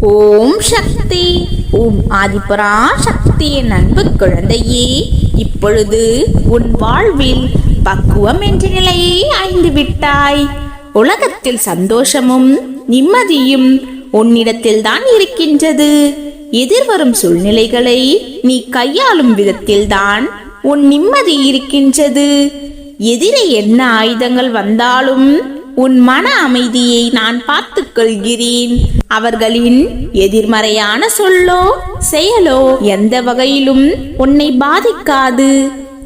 ஓம் சக்தி. ஓம் ஆதிபரா சக்தியின் அன்பு குழந்தையே இப்பொழுது உன் வாழ்வில் பக்குவம் என்ற நிலையை அடைந்து விட்டாய். உலகத்தில் சந்தோஷமும் நிம்மதியும் உன்னிடத்தில் தான் இருக்கின்றது. எதிர்வரும் சூழ்நிலைகளை நீ கையாளும் விதத்தில்தான் உன் நிம்மதி இருக்கின்றது. எதிரே என்ன ஆயுதங்கள் வந்தாலும் உன் மன அமைதியை நான் பார்த்துக் கொள்கிறேன் அவர்களின் எதிர்மறையான சொல்லோ செயலோ எந்த வகையிலும் உன்னை பாதிக்காது.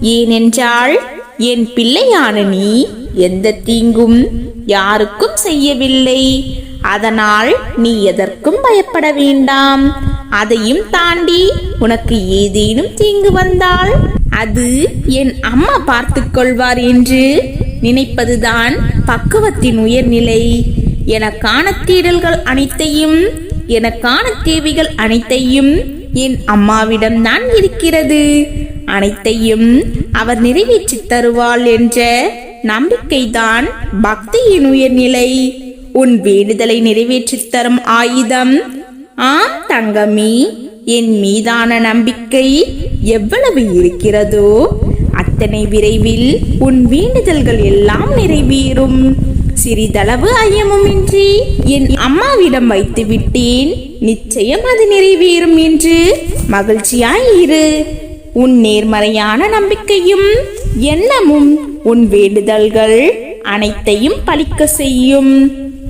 ஏனென்றால் என் பிள்ளையான நீ எந்த தீங்கும் யாருக்கும் செய்யவில்லை. அதனால் நீ எதற்கும் பயப்பட வேண்டாம். அதையும் தாண்டி உனக்கு ஏதேனும் தீங்கு வந்தால் அது என் அம்மா பார்த்துக் கொள்வார் என்று நினைப்பதுதான் பக்குவத்தின் உயர்நிலை. எனக்கான தேடல்கள் அனைத்தையும் எனக்கான தேவைகள் அனைத்தையும் என் அம்மாவிடம் தான் இருக்கிறது. அனைத்தையும் அவர் நிறைவேற்றித் தருவாள் என்ற நம்பிக்கைதான் பக்தியின் உயர்நிலை. உன் வேண்டுதலை நிறைவேற்றித் தரும் ஆயுதம். ஆம் தங்கமி என் மீதான நம்பிக்கை எவ்வளவு இருக்கிறதோ அத்தனை விரைவில் உன் வேண்டுதல்கள் எல்லாம் நிறைவேறும். சிறிதளவு ஐயமுமின்றி என் அம்மாவிடம் வைத்து விட்டேன். நிச்சயம் அது நிறைவேறும் என்று மகிழ்ச்சியாய் இரு உன் நேர்மறையான நம்பிக்கையும் எண்ணமும் உன் வேண்டுதல்கள் அனைத்தையும் பலிக்க செய்யும்.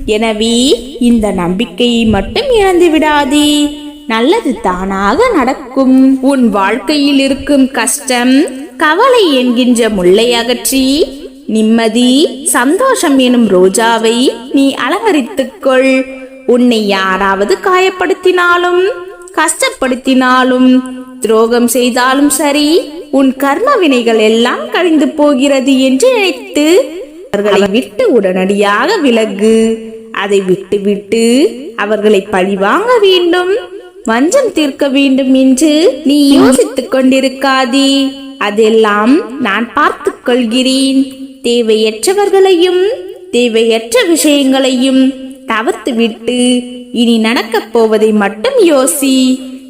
எனவே இந்த நம்பிக்கையை மட்டும் இழந்து விடாதே. நல்லது தானாக நடக்கும். உன் வாழ்க்கையில் இருக்கும் கஷ்டம் கவலை என்கின்ற முல்லை அகற்றி நிம்மதி சந்தோஷம் எனும் ரோஜாவை நீ அலங்கரித்துக்கொள். உன்னை யாராவது காயப்படுத்தினாலும் கஷ்டப்படுத்தினாலும் துரோகம் செய்தாலும் சரி உன் கர்ம வினைகள் எல்லாம் கழிந்து போகிறது என்று நினைத்து அவர்களை விட்டு உடனடியாக விலகு. அதை விட்டுவிட்டு அவர்களை பழிவாங்க வேண்டும் வஞ்சம் தீர்க்க வேண்டும் என்று நீ யோசித்துக் கொண்டிருக்காதே. அதெல்லாம் நான் பார்த்துக் கொள்கிறேன் தேவையற்றவர்களையும் தேவையற்ற விஷயங்களையும் தவிர்த்துவிட்டு இனி நடக்கப் போவதை மட்டும் யோசி.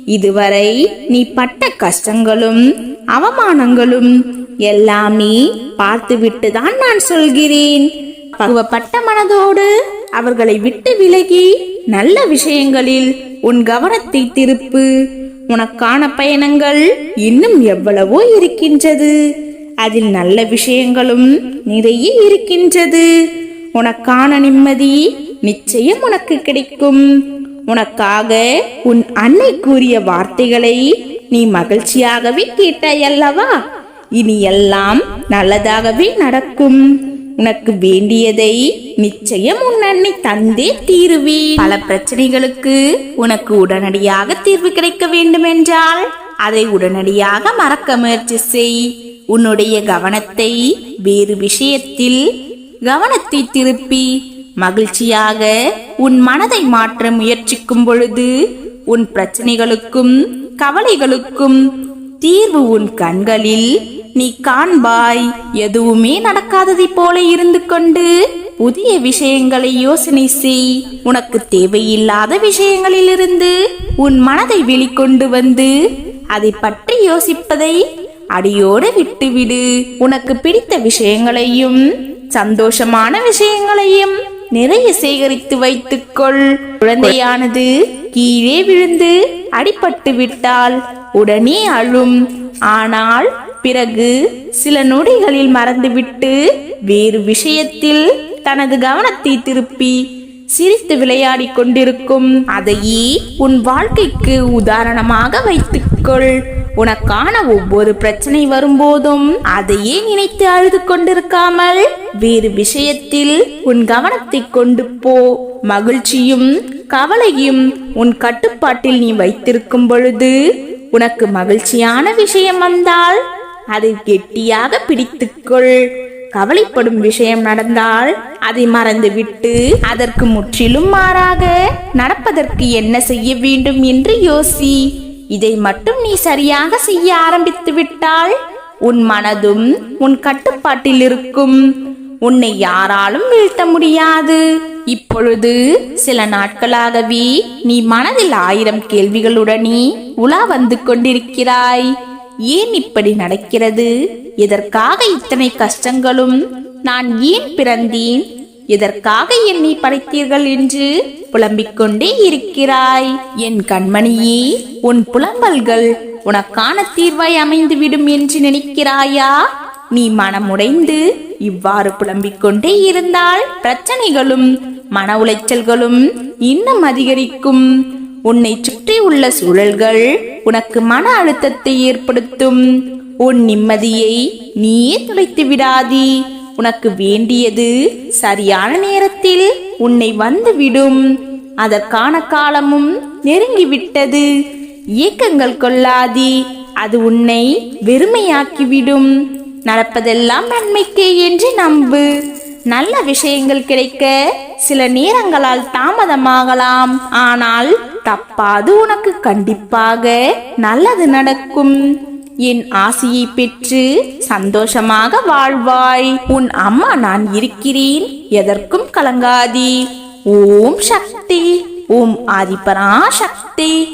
இதுவரை நீ பட்ட கஷ்டங்களும் அவமானங்களும் எல்லாமே பார்த்துவிட்டு தான் நான் சொல்கிறேன். பகுவப்பட்ட மனதோடு அவர்களை விட்டு விலகி நல்ல விஷயங்களில் உன் கவனத்தை திருப்பு. உனக்கான பயணங்கள் இன்னும் எவ்வளவோ இருக்கின்றது. அதில் நல்ல விஷயங்களும் நிறைய இருக்கின்றது. உனக்கான நிம்மதி நிச்சயம் உனக்கு கிடைக்கும். உனக்காக உன் அன்னை கூறிய வார்த்தைகளை நீ மகிழ்ச்சியாகவே கேட்டாய் அல்லவா இனி எல்லாம் நல்லதாகவே நடக்கும். உனக்கு வேண்டியதை நிச்சயம் உன் அன்னை தந்தே தீருவேன். பல பிரச்சனைகளுக்கு உனக்கு உடனடியாக தீர்வு கிடைக்க வேண்டும் என்றால் அதை உடனடியாக மறக்க முயற்சி செய். உன்னுடைய கவனத்தை வேறு விஷயத்தில் கவனத்தை திருப்பி மகிழ்ச்சியாக உன் மனதை மாற்ற முயற்சிக்கும் பொழுது உன் பிரச்சனைகளுக்கும் கவலைகளுக்கும் தீர்வு உன் கண்களில் நீ காண்பாய் எதுவுமே நடக்காததை போல இருந்து கொண்டு புதிய விஷயங்களை யோசனை செய். உனக்கு தேவையில்லாத விஷயங்களிலிருந்து உன் மனதை வெளிக்கொண்டு வந்து அதை பற்றி யோசிப்பதை அடியோடு விட்டுவிடு. உனக்கு பிடித்த விஷயங்களையும் சந்தோஷமான விஷயங்களையும் நிறைய சேகரித்து வைத்துக்கொள். குழந்தையானது கீழே விழுந்து அடிபட்டு விட்டால் உடனே அழும். ஆனால் பிறகு சில நொடிகளில் மறந்துவிட்டு வேறு விஷயத்தில் தனது கவனத்தை திருப்பி சிரித்து விளையாடி கொண்டிருக்கும் அதையே உன் வாழ்க்கைக்கு உதாரணமாக வைத்துக்கொள். உனக்கான ஒவ்வொரு பிரச்சனை வரும்போதும் அதையே நினைத்து அழுது கொண்டிருக்காமல் வேறு விஷயத்தில் உன் கவனத்தை கொண்டு போ. மகிழ்ச்சியும் கவலையும் உன் கட்டுப்பாட்டில் நீ வைத்திருக்கும் பொழுது உனக்கு மகிழ்ச்சியான விஷயம் வந்தால் அதை கெட்டியாக பிடித்துக்கொள். கவலைப்படும் விஷயம் நடந்தால் அதை மறந்துவிட்டு அதற்கு முற்றிலும் மாறாக நடப்பதற்கு என்ன செய்ய வேண்டும் என்று யோசி. இதை மட்டும் நீ சரியாக செய்ய ஆரம்பித்து விட்டால் உன் மனதும் உன் கட்டுப்பாட்டில் இருக்கும். உன்னை யாராலும் வீழ்த்த முடியாது. இப்பொழுது சில நாட்களாகவே நீ மனதில் ஆயிரம் கேள்விகளுடனே உலா வந்து கொண்டிருக்கிறாய். ஏன் இப்படி நடக்கிறது? எதற்காக இத்தனை கஷ்டங்களும்? நான் ஏன் பிறந்தேன்? எதற்காக என்னை படைத்தீர்கள் என்று புலம்பிக் கொண்டே இருக்கிறாய். என் கண்மணியே உன் புலம்பல்கள் உனக்கான தீர்வாய் அமைந்துவிடும் என்று நினைக்கிறாயா? நீ மனமுடைந்து இவ்வாறு புலம்பிக் கொண்டே இருந்தால் பிரச்சனைகளும் மன உளைச்சல்களும் இன்னும் அதிகரிக்கும். உன்னை சுற்றி உள்ள சூழல்கள் உனக்கு மன அழுத்தத்தை ஏற்படுத்தும். உன் நிம்மதியை நீயே துளைத்து விடாதி. உனக்கு வேண்டியது சரியான நேரத்தில் உன்னை வந்துவிடும். அதற்கான காலமும் நெருங்கிவிட்டது. ஏக்கங்கள் கொள்ளாதி. அது உன்னை வெறுமையாக்கிவிடும். நடப்பதெல்லாம் நன்மைக்கே என்று நம்பு. நல்ல விஷயங்கள் கிடைக்க சில நேரங்களால் தாமதமாகலாம். ஆனால் தப்பாது உனக்கு கண்டிப்பாக. நல்லது நடக்கும். என் ஆசையை பெற்று சந்தோஷமாக வாழ்வாய். உன் அம்மா நான் இருக்கிறேன். எதற்கும் கலங்காதி. ஓம் சக்தி. ஓம் ஆதிபரா சக்தி